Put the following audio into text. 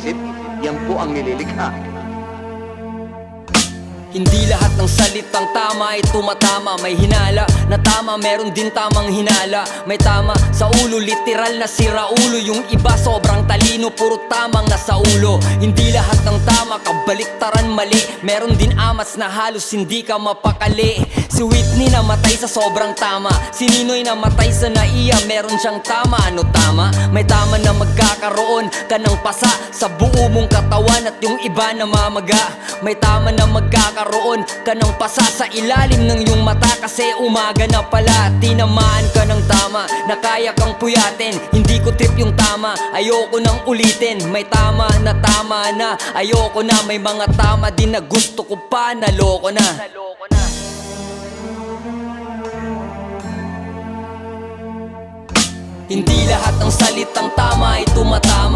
isip, yan po ang nililikha. Hindi lahat ng salitang tama ay tumatama. May hinala na tama, meron din tamang hinala. May tama sa ulo, literal na sira ulo. Yung iba sobrang talino, puro tamang nasa ulo. Hindi lahat ng tama, kabaliktaran mali. Meron din amas na halos hindi ka mapakali Si Whitney namatay sa sobrang tama. Si Ninoy namatay sa naiya, meron siyang tama. Ano tama? May tama na magkakaroon ka ng pasa Sa buo mong katawan at yung iba namamaga. May tama na magkakaroon ka ng pasa Sa ilalim ng iyong mata kasi umaga na pala. Tinamaan ka ng tama na kaya kang puyatin. Hindi ko trip yung tama, ayoko nang ulitin. May tama na tama na, ayoko na. May mga tama din na gusto ko pa, naloko na Hindi lahat ng salitang tama ay tumatama